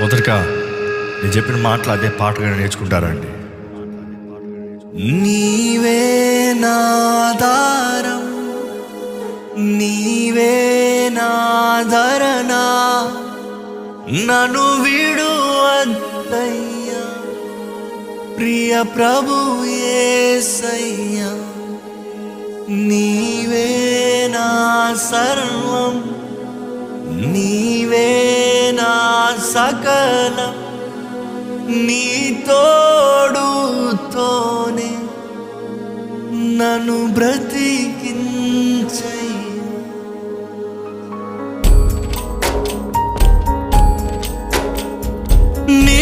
మొదటగా నేను చెప్పిన మాటలు అదే పాటగా నేర్చుకుంటారండి నీవే నాదారం నీవే నాదరనా నను విడు అద్దయ్యా ప్రియ ప్రభు యేసయ్యా నీవే నా సర్వం. సకల నీ తోడుతోనే నన్ను బ్రతికి నీ